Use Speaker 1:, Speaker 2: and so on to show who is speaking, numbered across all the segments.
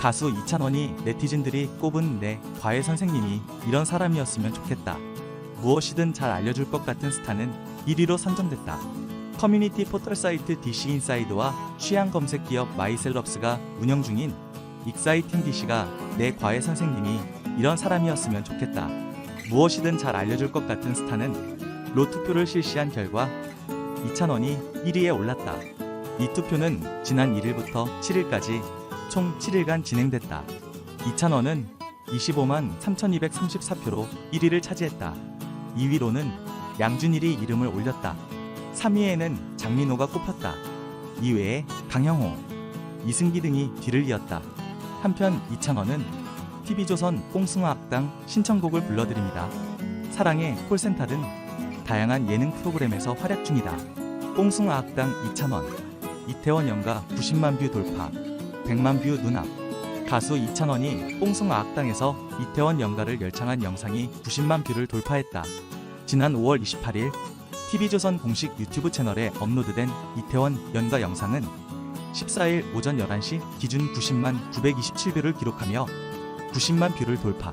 Speaker 1: 가수 이찬원이 네티즌들이 꼽은 내 과외 선생님이 이런 사람이었으면 좋겠다. 무엇이든 잘 알려줄 것 같은 스타는 1위로 선정됐다. 커뮤니티 포털 사이트 DC 인사이드와 취향 검색 기업 마이셀럽스가 운영 중인 익사이팅 DC가 내 과외 선생님이 이런 사람이었으면 좋겠다. 무엇이든 잘 알려줄 것 같은 스타는 로 투표를 실시한 결과 이찬원이 1위에 올랐다. 이 투표는 지난 1일부터 7일까지 총 7일간 진행됐다. 이찬원은 25만 3234표로 1위를 차지했다. 2위로는 양준일이 이름을 올렸다. 3위에는 장민호가 꼽혔다. 이외에 강형호, 이승기 등이 뒤를 이었다. 한편 이찬원은 TV조선 뽕숭아 악당 신청곡을 불러드립니다. 사랑의 콜센터 등 다양한 예능 프로그램에서 활약 중이다. 뽕숭아 악당 이찬원, 이태원 연가 90만 뷰 돌파, 100만 뷰 눈앞. 가수 이찬원이 뽕숭아 악당에서 이태원 연가를 열창한 영상이 90만 뷰를 돌파했다. 지난 5월 28일 TV조선 공식 유튜브 채널에 업로드된 이태원 연가 영상은 14일 오전 11시 기준 90만 927뷰를 기록하며 90만 뷰를 돌파,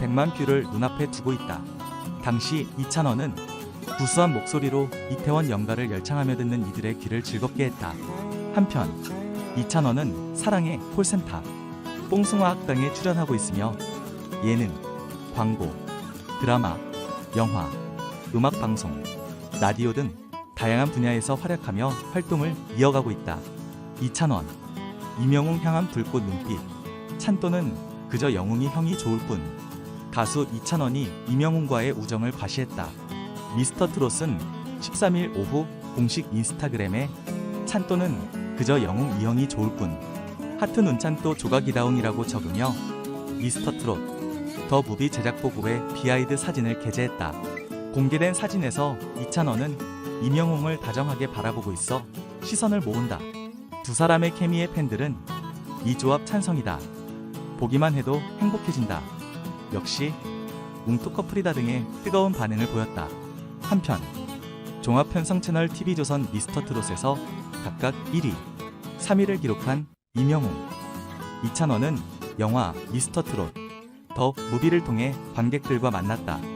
Speaker 1: 100만 뷰를 눈앞에 두고 있다. 당시 이찬원은 구수한 목소리로 이태원 연가를 열창하며 듣는 이들의 귀를 즐겁게 했다. 한편 이찬원은 사랑의 콜센터, 뽕숭아 학당에 출연하고 있으며 예능, 광고, 드라마, 영화, 음악 방송, 라디오 등 다양한 분야에서 활약하며 활동을 이어가고 있다. 이찬원, 이명웅 향한 불꽃 눈빛, 찬또는 그저 영웅이 형이 좋을 뿐. 가수 이찬원이 이명웅과의 우정을 과시했다. 미스터 트롯은 13일 오후 공식 인스타그램에 찬또는 그저 영웅 이형이 좋을 뿐. 하트 눈찬또 조각이다웅이라고 적으며 미스터 트롯 더 무비 제작 보고의 비하이드 사진을 게재했다. 공개된 사진에서 이찬원은 이명웅을 다정하게 바라보고 있어 시선을 모은다. 두 사람의 케미의 팬들은 이 조합 찬성이다. 보기만 해도 행복해진다. 역시 웅투 커플이다 등의 뜨거운 반응을 보였다. 한편 종합 편성 채널 TV조선 미스터 트롯에서 각각 1위, 3위를 기록한 이명웅, 이찬원은 영화 미스터 트롯 더 무비를 통해 관객들과 만났다.